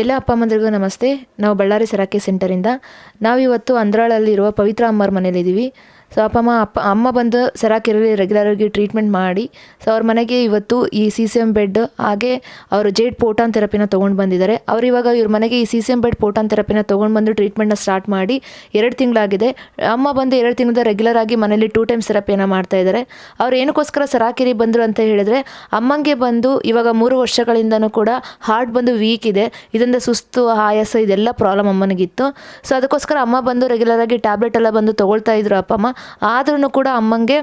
ಎಲ್ಲ ಅಪ್ಪ ಅಮ್ಮಂದ್ರಿಗೂ ನಮಸ್ತೆ. ನಾವು ಬಳ್ಳಾರಿ ಸರಾಕೆ ಸೆಂಟರಿಂದ ನಾವಿವತ್ತು ಅಂದ್ರಾಳಲ್ಲಿರುವ ಪವಿತ್ರ ಅಮ್ಮರ ಮನೇಲಿದ್ದೀವಿ ಸೊ ಅಪ್ಪ ಅಮ್ಮ ಅಪ್ಪ, ಅಮ್ಮ ಬಂದು ಸರಾಕಿರಲಿ ರೆಗ್ಯುಲರಾಗಿ ಟ್ರೀಟ್ಮೆಂಟ್ ಮಾಡಿ. ಸೊ ಅವ್ರ ಮನೆಗೆ ಇವತ್ತು ಈ ಸಿ ಸಿ ಎಂ ಬೆಡ್ ಹಾಗೆ ಅವರು ಜೇಡ್ ಪೋಟಾನ್ ಥೆರಪಿನ ತೊಗೊಂಡು ಬಂದಿದ್ದಾರೆ. ಅವ್ರು ಇವಾಗ ಇವ್ರ ಮನೆಗೆ ಈ C C M bed photon ಥೆರಪಿನ ತೊಗೊಂಡು ಬಂದು ಟ್ರೀಟ್ಮೆಂಟ್ನ ಸ್ಟಾರ್ಟ್ ಮಾಡಿ ಎರಡು ತಿಂಗಳಾಗಿದೆ. ಅಮ್ಮ ಬಂದು ಎರಡು ತಿಂಗಳಿಂದ ರೆಗ್ಯುಲರ್ ಆಗಿ ಮನೇಲಿ ಟೂ ಟೈಮ್ಸ್ ಥೆರಪಿಯನ್ನು ಮಾಡ್ತಾ ಇದ್ದಾರೆ. ಅವ್ರು ಏನಕ್ಕೋಸ್ಕರ ಸರಾಕಿರಿ ಬಂದರು ಅಂತ ಹೇಳಿದ್ರೆ, ಅಮ್ಮಂಗೆ ಬಂದು ಇವಾಗ ಮೂರು ವರ್ಷಗಳಿಂದನೂ ಕೂಡ ಹಾರ್ಟ್ ಬಂದು ವೀಕ್ ಇದೆ. ಇದರಿಂದ ಸುಸ್ತು, ಆಯಾಸ, ಇದೆಲ್ಲ ಪ್ರಾಬ್ಲಮ್ ಅಮ್ಮನಿಗಿತ್ತು. ಸೊ ಅದಕ್ಕೋಸ್ಕರ ಅಮ್ಮ ಬಂದು ರೆಗ್ಯುಲರ್ ಆಗಿ ಟ್ಯಾಬ್ಲೆಟ್ ಎಲ್ಲ ಬಂದು ತೊಗೊಳ್ತಾ ಇದ್ರು ಅಪ್ಪ ಅಮ್ಮ. ಆದ್ರೂ ಕೂಡ ಅಮ್ಮಂಗೆ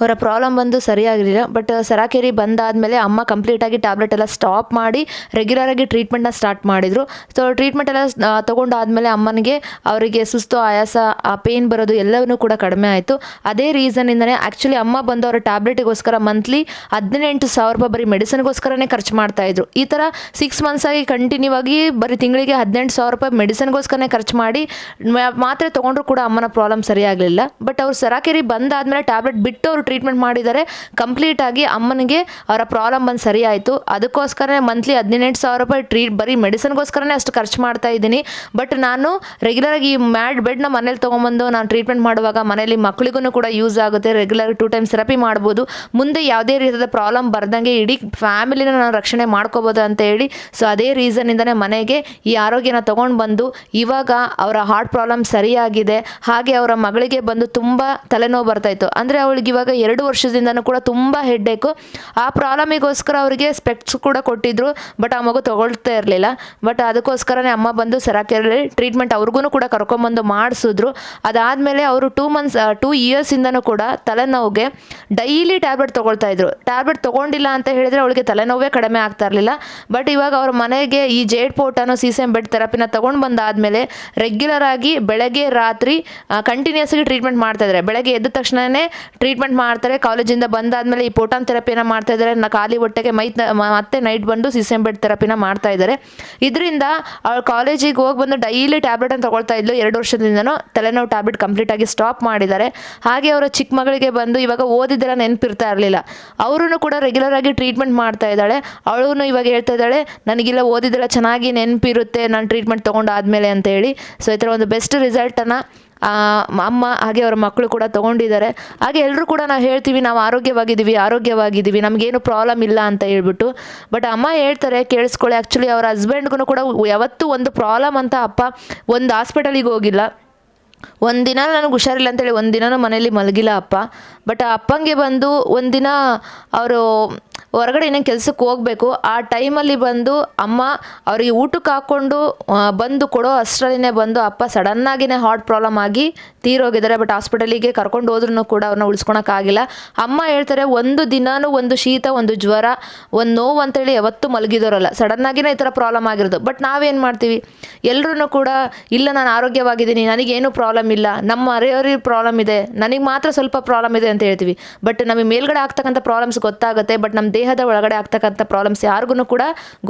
ಅವರ ಪ್ರಾಬ್ಲಮ್ ಬಂದು ಸರಿಯಾಗಿರಲಿಲ್ಲ. ಬಟ್ ಸರಾಕೇರಿ ಬಂದಾದಮೇಲೆ ಅಮ್ಮ ಕಂಪ್ಲೀಟಾಗಿ ಟ್ಯಾಬ್ಲೆಟ್ ಎಲ್ಲ ಸ್ಟಾಪ್ ಮಾಡಿ ರೆಗ್ಯುಲರಾಗಿ ಟ್ರೀಟ್ಮೆಂಟ್ನ ಸ್ಟಾರ್ಟ್ ಮಾಡಿದರು. ಸೊ ಟ್ರೀಟ್ಮೆಂಟ್ ಎಲ್ಲ ತೊಗೊಂಡಾದಮೇಲೆ ಅಮ್ಮನಿಗೆ ಅವರಿಗೆ ಸುಸ್ತು, ಆಯಾಸ, ಆ ಪೇನ್ ಬರೋದು ಎಲ್ಲವೂ ಕೂಡ ಕಡಿಮೆ ಆಯಿತು. ಅದೇ ರೀಸನಿಂದನೇ ಆ್ಯಕ್ಚುಲಿ ಅಮ್ಮ ಬಂದು ಅವರ ಟ್ಯಾಬ್ಲೆಟಿಗೋಸ್ಕರ ಮಂತ್ಲಿ ಹದಿನೆಂಟು ಸಾವಿರ ರೂಪಾಯಿ ಬರೀ ಮೆಡಿಸನ್ಗೋಸ್ಕರನೇ ಖರ್ಚು ಮಾಡ್ತಾಯಿದ್ರು ಈ ಥರ ಸಿಕ್ಸ್ ಮಂತ್ಸ್ ಆಗಿ ಕಂಟಿನ್ಯೂ ಆಗಿ ಬರೀ ತಿಂಗಳಿಗೆ ಹದಿನೆಂಟು ಸಾವಿರ ರೂಪಾಯಿ ಮೆಡಿಸನ್ಗೋಸ್ಕರನೇ ಖರ್ಚು ಮಾಡಿ ಮಾತ್ರೆ ತೊಗೊಂಡ್ರು ಕೂಡ ಅಮ್ಮನ ಪ್ರಾಬ್ಲಮ್ ಸರಿಯಾಗಲಿಲ್ಲ. ಬಟ್ ಅವ್ರು ಸರಾಕೇರಿ ಬಂದಾದಮೇಲೆ ಟ್ಯಾಬ್ಲೆಟ್ ಬಿಟ್ಟು ಅವರು ಟ್ರೀಟ್ಮೆಂಟ್ ಮಾಡಿದ್ದಾರೆ ಕಂಪ್ಲೀಟಾಗಿ ಅಮ್ಮನಿಗೆ ಅವರ ಪ್ರಾಬ್ಲಮ್ ಬಂದು ಸರಿ ಆಯಿತು ಅದಕ್ಕೋಸ್ಕರನೇ ಮಂತ್ಲಿ ಹದಿನೆಂಟು ಸಾವಿರ ರೂಪಾಯಿ ಟ್ರೀಟ್ ಬರೀ ಮೆಡಿಸಿನ್ಗೋಸ್ಕರನೇ ಅಷ್ಟು ಖರ್ಚು ಮಾಡ್ತಾ ಇದ್ದೀನಿ. ಬಟ್ ನಾನು ರೆಗ್ಯುಲರಾಗಿ ಈ ಮ್ಯಾಡ್ ಬೆಡ್ನ ಮನೇಲಿ ತೊಗೊಂಬಂದು ನಾನು ಟ್ರೀಟ್ಮೆಂಟ್ ಮಾಡುವಾಗ ಮನೇಲಿ ಮಕ್ಕಳಿಗೂ ಕೂಡ ಯೂಸ್ ಆಗುತ್ತೆ. ರೆಗ್ಯುಲರ್ ಟೂ ಟೈಮ್ಸ್ ಥೆರಪಿ ಮಾಡ್ಬೋದು. ಮುಂದೆ ಯಾವುದೇ ರೀತಿಯ ಪ್ರಾಬ್ಲಮ್ ಬರ್ದಂಗೆ ಇಡೀ ಫ್ಯಾಮಿಲಿನ ನಾನು ರಕ್ಷಣೆ ಮಾಡ್ಕೋಬೋದು ಅಂತ ಹೇಳಿ ಸೊ ಅದೇ ರೀಸನ್ನಿಂದನೇ ಮನೆಗೆ ಈ ಆರೋಗ್ಯನ ತೊಗೊಂಡು ಬಂದು ಇವಾಗ ಅವರ ಹಾರ್ಟ್ ಪ್ರಾಬ್ಲಮ್ ಸರಿಯಾಗಿದೆ. ಹಾಗೆ ಅವರ ಮಗಳಿಗೆ ಬಂದು ತುಂಬ ತಲೆನೋವು ಬರ್ತಾಯಿತ್ತು ಅಂದರೆ ಅವಳಿಗೆ ಇವಾಗ ಎರಡು ವರ್ಷದಿಂದನೂ ಕೂಡ ತುಂಬ ಹೆಡ್ಡೇಕು. ಆ ಪ್ರಾಬ್ಲಮಿಗೋಸ್ಕರ ಅವರಿಗೆ ಸ್ಪೆಕ್ಟ್ಸ್ ಕೂಡ ಕೊಟ್ಟಿದ್ರು, ಬಟ್ ಆ ಮಗು ತೊಗೊಳ್ತಾ ಇರಲಿಲ್ಲ. ಬಟ್ ಅದಕ್ಕೋಸ್ಕರನೇ ಅಮ್ಮ ಬಂದು ಸರಾಕೆರಲ್ಲಿ ಟ್ರೀಟ್ಮೆಂಟ್ ಅವ್ರಿಗೂ ಕೂಡ ಕರ್ಕೊಂಬಂದು ಮಾಡಿಸಿದ್ರು. ಅದಾದಮೇಲೆ ಅವರು ಟೂ ಮಂತ್ಸ್ ಟೂ ಇಯರ್ಸಿಂದನೂ ಕೂಡ ತಲೆನೋವಿಗೆ ಡೈಲಿ ಟ್ಯಾಬ್ಲೆಟ್ ತೊಗೊಳ್ತಾ ಇದ್ರು. ಟ್ಯಾಬ್ಲೆಟ್ ತೊಗೊಂಡಿಲ್ಲ ಅಂತ ಹೇಳಿದರೆ ಅವಳಿಗೆ ತಲೆನೋವೇ ಕಡಿಮೆ ಆಗ್ತಾ ಇರಲಿಲ್ಲ. ಬಟ್ ಇವಾಗ ಅವ್ರ ಮನೆಗೆ ಈ jade photon C C M bed ಥೆರಪಿನ ತೊಗೊಂಡು ಬಂದಾದಮೇಲೆ ರೆಗ್ಯುಲರ್ ಆಗಿ ಬೆಳಗ್ಗೆ ರಾತ್ರಿ ಕಂಟಿನ್ಯೂಸ್ ಆಗಿ ಟ್ರೀಟ್ಮೆಂಟ್ ಮಾಡ್ತಾ ಇದ್ದಾರೆ ಬೆಳಗ್ಗೆ ಎದ್ದ ತಕ್ಷಣವೇ ಟ್ರೀಟ್ಮೆಂಟ್ ಮಾಡ್ತಾರೆ. ಕಾಲೇಜಿಂದ ಬಂದಾದಮೇಲೆ ಈ ಪೋಟಾನ್ ಥೆರಪಿನ ಮಾಡ್ತಾ ಇದ್ದಾರೆ. ಖಾಲಿ ಹೊಟ್ಟೆಗೆ ಮೈ ಮತ್ತೆ ನೈಟ್ ಬಂದು ಸಿ ಸಿ ಬೆಡ್ ಥೆರಪಿನ ಮಾಡ್ತಾ ಇದ್ದಾರೆ. ಇದರಿಂದ ಅವಳು ಕಾಲೇಜಿಗೆ ಹೋಗಿ ಬಂದು ಡೈಲಿ ಟ್ಯಾಬ್ಲೆಟನ್ನು ತೊಗೊಳ್ತಾ ಇದ್ಲು. ಎರಡು ವರ್ಷದಿಂದನೂ ತಲೆನೋವು ಟ್ಯಾಬ್ಲೆಟ್ ಕಂಪ್ಲೀಟಾಗಿ ಸ್ಟಾಪ್ ಮಾಡಿದ್ದಾರೆ. ಹಾಗೆ ಅವರ ಚಿಕ್ಕ ಮಗಳಿಗೆ ಬಂದು ಇವಾಗ ಓದಿದ್ದೆಲ್ಲ ನೆನಪಿರ್ತಾ ಇರಲಿಲ್ಲ. ಅವರು ಕೂಡ ರೆಗ್ಯುಲರ್ ಆಗಿ ಟ್ರೀಟ್ಮೆಂಟ್ ಮಾಡ್ತಾ ಇದ್ದಾಳೆ. ಅವಳು ಇವಾಗ ಹೇಳ್ತಾ ಇದ್ದಾಳೆ, ನನಗಿಲ್ಲ, ಓದಿದ್ದೆಲ್ಲ ಚೆನ್ನಾಗಿ ನೆನಪಿರುತ್ತೆ. ನಾನು ಟ್ರೀಟ್ಮೆಂಟ್ ತೊಗೊಂಡಾದ್ಮೇಲೆ ಅಂತ ಹೇಳಿ. ಸೊ ಈ ಥರ ಒಂದು ಬೆಸ್ಟ್ ರಿಸಲ್ಟನ್ನು ಅಮ್ಮ, ಹಾಗೆ ಅವರ ಮಕ್ಕಳು ಕೂಡ ತೊಗೊಂಡಿದ್ದಾರೆ. ಹಾಗೆ ಎಲ್ಲರೂ ಕೂಡ ನಾವು ಹೇಳ್ತೀವಿ, ನಾವು ಆರೋಗ್ಯವಾಗಿದ್ದೀವಿ ಆರೋಗ್ಯವಾಗಿದ್ದೀವಿ, ನಮಗೇನು ಪ್ರಾಬ್ಲಮ್ ಇಲ್ಲ ಅಂತ ಹೇಳ್ಬಿಟ್ಟು. ಬಟ್ ಅಮ್ಮ ಹೇಳ್ತಾರೆ, ಕೇಳಿಸ್ಕೊಳ್ಳಿ ಆ್ಯಕ್ಚುಲಿ ಅವರ ಹಸ್ಬೆಂಡ್ಗೂ ಕೂಡ ಯಾವತ್ತೂ ಒಂದು ಪ್ರಾಬ್ಲಮ್ ಅಂತ ಅಪ್ಪ ಒಂದು ಹಾಸ್ಪಿಟಲಿಗೆ ಹೋಗಿಲ್ಲ. ಒಂದಿನ ನನಗೆ ಹುಷಾರಿಲ್ಲ ಅಂತೇಳಿ ಒಂದಿನನೂ ಮನೇಲಿ ಮಲಗಿಲ್ಲ ಅಪ್ಪ. ಬಟ್ ಆ ಅಪ್ಪಂಗೆ ಬಂದು ಒಂದಿನ ಅವರು ಹೊರಗಡೆ ಇನ್ನೇನು ಕೆಲಸಕ್ಕೆ ಹೋಗಬೇಕು, ಆ ಟೈಮಲ್ಲಿ ಬಂದು ಅಮ್ಮ ಅವರಿಗೆ ಊಟಕ್ಕೆ ಹಾಕ್ಕೊಂಡು ಬಂದು ಕೊಡೋ ಅಷ್ಟರಲ್ಲಿನೇ ಬಂದು ಅಪ್ಪ ಸಡನ್ನಾಗಿನೇ ಹಾರ್ಟ್ ಪ್ರಾಬ್ಲಮ್ ಆಗಿ ತೀರೋಗಿದ್ದಾರೆ. ಬಟ್ ಹಾಸ್ಪಿಟಲಿಗೆ ಕರ್ಕೊಂಡು ಹೋದ್ರೂ ಕೂಡ ಅವ್ರನ್ನ ಉಳಿಸ್ಕೊಳಕ್ಕಾಗಿಲ್ಲ ಅಮ್ಮ ಹೇಳ್ತಾರೆ, ಒಂದು ದಿನಾನೂ ಒಂದು ಶೀತ, ಒಂದು ಜ್ವರ, ಒಂದು ನೋವು ಅಂತೇಳಿ ಯಾವತ್ತೂ ಮಲಗಿದೋರಲ್ಲ. ಸಡನ್ನಾಗಿನೇ ಈ ಥರ ಪ್ರಾಬ್ಲಮ್ ಆಗಿರೋದು. ಬಟ್ ನಾವೇನು ಮಾಡ್ತೀವಿ? ಎಲ್ಲರೂ ಕೂಡ, ಇಲ್ಲ ನಾನು ಆರೋಗ್ಯವಾಗಿದ್ದೀನಿ, ನನಗೇನು ಪ್ರಾಬ್ಲಮ್ ಇಲ್ಲ. ನಮ್ಮ ಅರೆಯವ್ರಿಗೆ ಪ್ರಾಬ್ಲಮ್ ಇದೆ. ನನಗೆ ಮಾತ್ರ ಸ್ವಲ್ಪ ಪ್ರಾಬ್ಲಮ್ ಇದೆ ಅಂತ ಹೇಳ್ತೀವಿ. ಬಟ್ ನಮಗೆ ಮೇಲ್ಗಡೆ ಆಗ್ತಕ್ಕಂಥ ಪ್ರಾಬ್ಲಮ್ಸ್ ಗೊತ್ತಾಗುತ್ತೆ. ಬಟ್ ನಮ್ಮ ದೇಹದ ಒಳಗಡೆ ಆಗ್ತಕ್ಕಂಥ ಪ್ರಾಬ್ಲಮ್ಸ್ ಯಾರಿಗೂ ಕೂಡ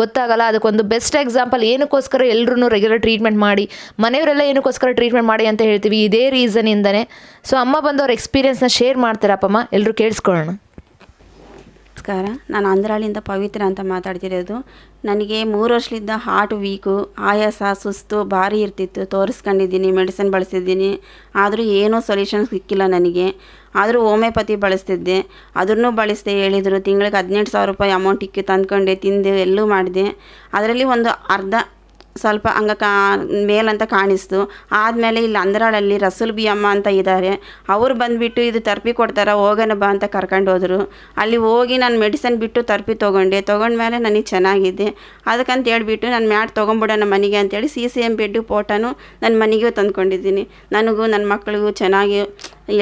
ಗೊತ್ತಾಗಲ್ಲ. ಅದಕ್ಕೊಂದು ಬೆಸ್ಟ್ ಎಕ್ಸಾಂಪಲ್ ಏನಕ್ಕೋಸ್ಕರ ಎಲ್ಲರೂ ರೆಗ್ಯುಲರ್ ಟ್ರೀಟ್ಮೆಂಟ್ ಮಾಡಿ, ಮನೆಯವರೆಲ್ಲ ಏನಕ್ಕೋಸ್ಕರ ಟ್ರೀಟ್ಮೆಂಟ್ ಮಾಡಿ ಅಂತ ಹೇಳ್ತೀವಿ, ಇದೇ ರೀಸನಿಂದನೇ ಸೊ ಅಮ್ಮ ಬಂದು ಅವ್ರ ಎಕ್ಸ್ಪೀರಿಯನ್ಸ್ನ ಶೇರ್ ಮಾಡ್ತಾರಪ್ಪಮ್ಮ ಎಲ್ಲರೂ ಕೇಳಿಸ್ಕೊಳ್ಳೋಣ. ನಮಸ್ಕಾರ, ನಾನು ಅಂದ್ರಾಳಿಯಿಂದ ಪವಿತ್ರ ಅಂತ ಮಾತಾಡ್ತಿರೋದು. ನನಗೆ ಮೂರು ವರ್ಷದಿಂದ ಹಾರ್ಟ್ ವೀಕು ಆಯಾಸ, ಸುಸ್ತು ಭಾರಿ ಇರ್ತಿತ್ತು. ತೋರಿಸ್ಕೊಂಡಿದ್ದೀನಿ ಮೆಡಿಸಿನ್ ಬಳಸಿದ್ದೀನಿ, ಆದರೂ ಏನೂ ಸೊಲ್ಯೂಷನ್ ಸಿಕ್ಕಿಲ್ಲ ನನಗೆ. ಆದರೂ ಹೋಮಿಯೋಪತಿ ಬಳಸ್ತಿದ್ದೆ. ಅದನ್ನು ಬಳಸಿದೆ, ಹೇಳಿದರು, ತಿಂಗಳಿಗೆ ಹದಿನೆಂಟು ಸಾವಿರ ರೂಪಾಯಿ ಅಮೌಂಟ್ ಇಕ್ಕಿ ತಂದ್ಕೊಂಡೆ, ತಿಂದೆ, ಎಲ್ಲೂ ಮಾಡಿದೆ. ಅದರಲ್ಲಿ ಒಂದು ಅರ್ಧ ಸ್ವಲ್ಪ ಹಂಗ ಕಾ, ಮೇಲಂತ ಕಾಣಿಸ್ತು. ಆದಮೇಲೆ ಇಲ್ಲಿ ಅಂದ್ರಾಳಲ್ಲಿ ರಸೂಲ್ ಬಿ ಅಮ್ಮ ಅಂತ ಇದ್ದಾರೆ ಅವ್ರು ಬಂದುಬಿಟ್ಟು ಇದು ತರ್ಪಿ ಕೊಡ್ತಾರೆ, ಹೋಗೋಣ ಬಾ ಅಂತ ಕರ್ಕೊಂಡು ಹೋದರು. ಅಲ್ಲಿ ಹೋಗಿ ನಾನು ಮೆಡಿಸನ್ ಬಿಟ್ಟು ತರ್ಪಿ ತೊಗೊಂಡೆ. ತೊಗೊಂಡ್ಮೇಲೆ ನನಗೆ ಚೆನ್ನಾಗಿದೆ. ಅದಕ್ಕಂತ ಹೇಳಿಬಿಟ್ಟು ನಾನು ಮ್ಯಾಟ್ ತೊಗೊಂಬಿಡೋಣ ಮನೆಗೆ ಅಂತೇಳಿ ಸಿ ಸಿ ಎಂ ಬೆಡ್ಡು ಫೋಟೋನು ನನ್ನ ಮನೆಗೂ ತಂದ್ಕೊಂಡಿದ್ದೀನಿ. ನನಗೂ ನನ್ನ ಮಕ್ಕಳಿಗೂ ಚೆನ್ನಾಗಿ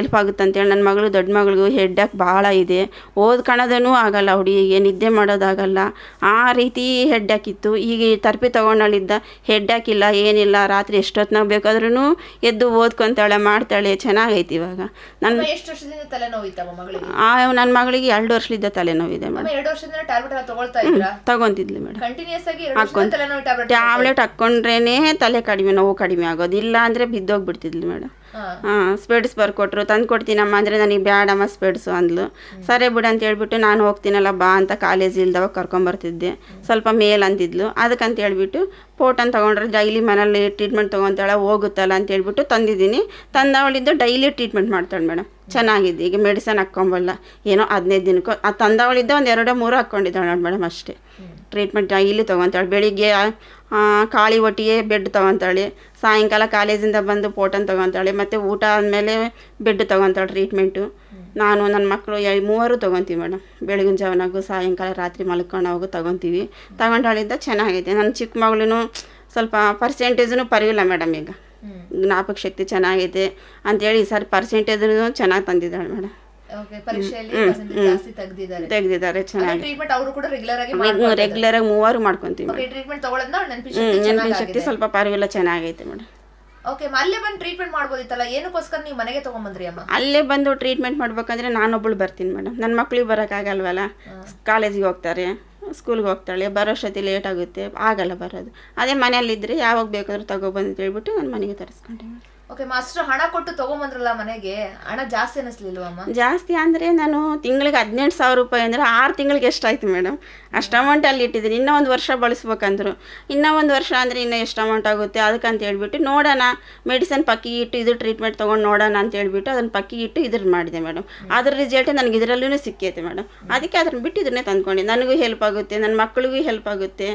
ಎಲ್ಪ್ ಆಗುತ್ತೆ ಅಂತೇಳಿ ನನ್ನ ಮಗಳು ದೊಡ್ಡ ಮಗಳಿಗೂ ಹೆಡ್ಡಾಕ್ ಭಾಳ ಇದೆ. ಓದ್ಕೊಳೋದೂ ಆಗಲ್ಲ ಹುಡುಗಿಗೆ ನಿದ್ದೆ ಮಾಡೋದಾಗಲ್ಲ. ಆ ರೀತಿ ಹೆಡ್ಡಾಕಿತ್ತು ಈಗ ತರ್ಪಿ ತೊಗೊಂಡಳಿದ್ದ ಹೆಡ್ಡಾಕಿಲ್ಲ ಏನಿಲ್ಲ ರಾತ್ರಿ ಎಷ್ಟೊತ್ತಿನಾಗ ಬೇಕಾದ್ರೂ ಎದ್ದು ಓದ್ಕೊತಾಳೆ ಮಾಡ್ತಾಳೆ ಚೆನ್ನಾಗೈತೆ ಇವಾಗ. ನನ್ನ ಎಷ್ಟು ವರ್ಷದಿಂದ ಆ ನನ್ನ ಮಗಳಿಗೆ ಎರಡು ವರ್ಷದಿಂದ ತಲೆನೋವಿದೆ ಮೇಡಮ್ ಎರಡು ವರ್ಷದಿಂದ ಟ್ಯಾಬ್ಲೆಟ್ ಎಲ್ಲ ತಗೊಳ್ತಾ ಇದ್ರಾ ತಗೊಂತಿದ್ಲಿ ಮೇಡಮ್ ಕಂಟಿನ್ಯೂಸ್ ಆಗಿ ಟ್ಯಾಬ್ಲೆಟ್ ಹಾಕ್ಕೊಂಡ್ರೇ ತಲೆ ಕಡಿಮೆ ನೋವು ಕಡಿಮೆ ಆಗೋದು ಇಲ್ಲ ಅಂದರೆ ಬಿದ್ದೋಗ್ಬಿಡ್ತಿದ್ಲಿ ಮೇಡಮ್ ಸ್ಪೆಡ್ಸ್ ಬರ್ಕೊಟ್ರು. ತಂದು ಕೊಡ್ತೀನಮ್ಮ ಅಂದರೆ ನನಗೆ ಬ್ಯಾಡಮ್ಮ ಸ್ಪೆಡ್ಸು ಅಂದ್ಲು. ಸರಿ ಬಿಡು ಅಂತ ಹೇಳ್ಬಿಟ್ಟು ನಾನು ಹೋಗ್ತೀನಲ್ಲ ಬಾ ಅಂತ ಕಾಲೇಜ್ ಇಲ್ದವಾಗ ಕರ್ಕೊಂಬರ್ತಿದ್ದೆ ಸ್ವಲ್ಪ ಮೇಲ್ ಅಂತಿದ್ಲು. ಅದಕ್ಕಂತ ಹೇಳ್ಬಿಟ್ಟು ಪೋಟನ್ ತೊಗೊಂಡ್ರೆ ಡೈಲಿ ಮನೇಲಿ ಟ್ರೀಟ್ಮೆಂಟ್ ತೊಗೊತಾಳೆ ಹೋಗುತ್ತಲ್ಲ ಅಂತ ಹೇಳ್ಬಿಟ್ಟು ತಂದಿದ್ದೀನಿ. ತಂದವಳಿದ್ದು ಡೈಲಿ ಟ್ರೀಟ್ಮೆಂಟ್ ಮಾಡ್ತಾಳೆ ಮೇಡಮ್ ಚೆನ್ನಾಗಿದೆ. ಈಗ ಮೆಡಿಸನ್ ಹಾಕ್ಕೊಂಬಲ್ಲ. ಏನೋ ಹದಿನೈದು ದಿನಕ್ಕೂ ಆ ತಂದವಳಿದ್ದ ಒಂದು ಎರಡೋ ಮೂರು ಹಾಕ್ಕೊಂಡಿದ್ದಾಳೆ ನೋಡಿ ಮೇಡಮ್ ಅಷ್ಟೇ. ಟ್ರೀಟ್ಮೆಂಟ್ ಇಲ್ಲಿ ತೊಗೊತಾಳೆ. ಬೆಳಿಗ್ಗೆ ಖಾಲಿ ಒಟ್ಟಿಗೆ ಬೆಡ್ ತೊಗೊತಾಳೆ. ಸಾಯಂಕಾಲ ಕಾಲೇಜಿಂದ ಬಂದು ಪೋಟನ್ ತೊಗೊತಾಳೆ. ಮತ್ತು ಊಟ ಆದಮೇಲೆ ಬೆಡ್ ತೊಗೊತಾಳೆ ಟ್ರೀಟ್ಮೆಂಟು ನಾನು ನನ್ನ ಮಕ್ಕಳು ಎ ಮೂವರು ತೊಗೊತೀವಿ ಮೇಡಮ್ ಬೆಳಗಿನ ಜಾವನಾಗು ಸಾಯಂಕಾಲ ರಾತ್ರಿ ಮಲ್ಕೊಂಡಾಗು ತೊಗೊತೀವಿ. ತಗೊಂಡಾಳಿಂದ ಚೆನ್ನಾಗೈತೆ. ನನ್ನ ಚಿಕ್ಕ ಮಗಳೂ ಸ್ವಲ್ಪ ಪರ್ಸೆಂಟೇಜೂ ಪರವಾಗಿಲ್ಲ ಮೇಡಮ್ ಈಗ. ಜ್ಞಾಪಕ ಶಕ್ತಿ ಚೆನ್ನಾಗೈತೆ. ಅಂತೇಳಿ ಈ ಸಾರಿ ಪರ್ಸೆಂಟೇಜೂ ಚೆನ್ನಾಗಿ ತಂದಿದ್ದಾಳೆ ಮೇಡಮ್ ತೆಗ್ದಿದ್ದಾರೆ. ಚೆನ್ನಾಗಿ. ಟ್ರೀಟ್ಮೆಂಟ್ ಅವರು ಕೂಡ ರೆಗ್ಯುಲರ್ ಆಗಿ ಮೂವರು ಮಾಡ್ಕೊತೀವಿ ನೆನಪಿನ ಶಕ್ತಿ ಸ್ವಲ್ಪ ಪರವಾಗಿಲ್ಲ ಚೆನ್ನಾಗೈತೆ ಮೇಡಮ್ ಓಕೆ ಅಲ್ಲೇ ಬಂದು ಟ್ರೀಟ್ಮೆಂಟ್ ಮಾಡ್ಬೋದಿತ್ತಲ್ಲ? ಏನಕ್ಕೋಸ್ಕರ ನೀವು ಮನೆಗೆ ತಗೊಂಬಂದ್ರಿ ಅಮ್ಮ? ಅಲ್ಲೇ ಬಂದು ಟ್ರೀಟ್ಮೆಂಟ್ ಮಾಡ್ಬೇಕಂದ್ರೆ ನಾನೊಬ್ಬಳು ಬರ್ತೀನಿ ಮೇಡಮ್ ನನ್ನ ಮಕ್ಳಿಗೆ ಬರೋಕ್ಕಾಗಲ್ವಲ್ಲ? ಕಾಲೇಜಿಗೆ ಹೋಗ್ತಾರೆ ಸ್ಕೂಲ್ಗೆ ಹೋಗ್ತಾಳೆ ಬರೋಷ್ಟೊತ್ತಿ ಲೇಟ್ ಆಗುತ್ತೆ ಆಗಲ್ಲ ಬರೋದು. ಅದೇ ಮನೆಯಲ್ಲಿದ್ದರೆ ಯಾವಾಗ ಬೇಕಾದ್ರೂ ತಗೊಬಂದು ಹೇಳ್ಬಿಟ್ಟು ನಾನು ಮನೆಗೆ ತರಿಸ್ಕೊಂಡೆ ಮೇಡಮ್ ಓಕೆ ಮಾಸ್ಟರ್ ಹಣ ಕೊಟ್ಟು ತಗೊಂಬಂದ್ರಲ್ಲ ಮನೆಗೆ? ಹಣ ಜಾಸ್ತಿ ಅನಿಸ್ಲಿಲ್ವಮ್ಮ ಜಾಸ್ತಿ ಅಂದರೆ ನಾನು ತಿಂಗಳಿಗೆ ಹದಿನೆಂಟು ಸಾವಿರ ರೂಪಾಯಿ ಅಂದರೆ ಆರು ತಿಂಗಳಿಗೆ ಎಷ್ಟಾಯ್ತು ಮೇಡಮ್. ಅಷ್ಟು ಅಮೌಂಟ್ ಅಲ್ಲಿ ಇಟ್ಟಿದ್ದೀನಿ. ಇನ್ನೂ ಒಂದು ವರ್ಷ ಬಳಸ್ಬೇಕಂದ್ರು. ಇನ್ನೂ ಒಂದು ವರ್ಷ ಅಂದರೆ ಇನ್ನೂ ಎಷ್ಟು ಅಮೌಂಟ್ ಆಗುತ್ತೆ ಅದಕ್ಕಂತ ಹೇಳ್ಬಿಟ್ಟು ನೋಡೋಣ. ಮೆಡಿಸನ್ ಪಕ್ಕಿ ಇಟ್ಟು ಇದು ಟ್ರೀಟ್ಮೆಂಟ್ ತೊಗೊಂಡು ನೋಡೋಣ ಅಂತ ಹೇಳ್ಬಿಟ್ಟು ಅದನ್ನು ಪಕ್ಕಿ ಇಟ್ಟು ಇದ್ರ ಮಾಡಿದೆ ಮೇಡಮ್. ಅದ್ರ ರಿಸಲ್ಟ್ ನನಗೆ ಇದರಲ್ಲೂ ಸಿಕ್ಕೈತೆ ಮೇಡಮ್. ಅದಕ್ಕೆ ಅದನ್ನ ಬಿಟ್ಟು ಇದನ್ನೇ ತಂದ್ಕೊಂಡೆ. ನನಗೂ ಹೆಲ್ಪ್ ಆಗುತ್ತೆ, ನನ್ನ ಮಕ್ಕಳಿಗೂ ಹೆಲ್ಪ್ ಆಗುತ್ತೆ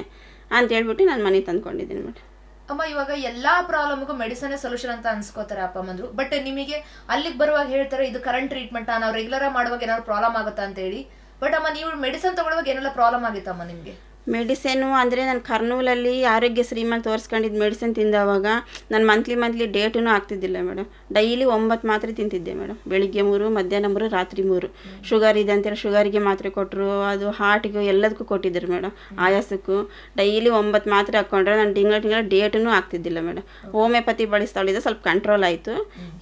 ಅಂತ ಹೇಳ್ಬಿಟ್ಟು ನಾನು ಮನೆಗೆ ತಂದ್ಕೊಂಡಿದ್ದೀನಿ ಮೇಡಮ್. ಅಮ್ಮ, ಇವಾಗ ಎಲ್ಲಾ ಪ್ರಾಬ್ಲಮ್ಗೂ ಮೆಡಿಸನ್ ಸೊಲ್ಯೂಷನ್ ಅಂತ ಅನ್ಸ್ಕೋತಾರೆ ಅಪ್ಪ ಅಮ್ಮಂದ್ರು. ಬಟ್ ನಿಮಗೆ ಅಲ್ಲಿಗೆ ಬರುವಾಗ ಹೇಳ್ತಾರೆ, ಇದು ಕರೆಂಟ್ ಟ್ರೀಟ್ಮೆಂಟ್ ನಾವು ರೆಗ್ಯುಲರ್ ಮಾಡುವಾಗ ಏನಾದ್ರು ಪ್ರಾಬ್ಲಮ್ ಆಗುತ್ತಾ ಅಂತ ಹೇಳಿ ಬಟ್ ಅಮ್ಮ, ನೀವು ಮೆಡಿಸನ್ ತಗೊಳ್ಳುವಾಗ ಏನೆಲ್ಲ ಪ್ರಾಬ್ಲಮ್ ಆಗಿತ್ತಮ್ಮ ನಿಮಗೆ? ಮೆಡಿಸಿನು ಅಂದರೆ ನಾನು ಕರ್ನೂಲಲ್ಲಿ ಆರೋಗ್ಯ ಶ್ರೀಮಂತ ತೋರಿಸ್ಕೊಂಡಿದ್ದು ಮೆಡಿಸಿನ್ ತಿಂದವಾಗ ನಾನು ಮಂತ್ಲಿ ಮಂತ್ಲಿ ಡೇಟೂ ಆಗ್ತಿದ್ದಿಲ್ಲ ಮೇಡಮ್ ಡೈಲಿ ಒಂಬತ್ತು ಮಾತ್ರೆ ತಿಂತಿದ್ದೆ ಮೇಡಮ್ ಬೆಳಿಗ್ಗೆ ಮೂರು ಮಧ್ಯಾಹ್ನ ಮೂರು ರಾತ್ರಿ ಮೂರು. ಶುಗರ್ ಇದೆ ಅಂತೇಳಿ ಶುಗರಿಗೆ ಮಾತ್ರೆ ಕೊಟ್ಟರು ಅದು ಹಾರ್ಟಿಗೂ ಎಲ್ಲದಕ್ಕೂ ಕೊಟ್ಟಿದ್ದರು ಮೇಡಮ್ ಆಯಾಸಕ್ಕೂ. ಡೈಲಿ ಒಂಬತ್ತು ಮಾತ್ರೆ ಹಾಕ್ಕೊಂಡ್ರೆ ನಾನು ತಿಂಗಳ ತಿಂಗಳ ಡೇಟೂ ಆಗ್ತಿದ್ದಿಲ್ಲ ಮೇಡಮ್ ಹೋಮಿಯೋಪತಿ ಬಳಸ್ತಾಳಿದ್ದೆ ಸ್ವಲ್ಪ ಕಂಟ್ರೋಲ್ ಆಯಿತು.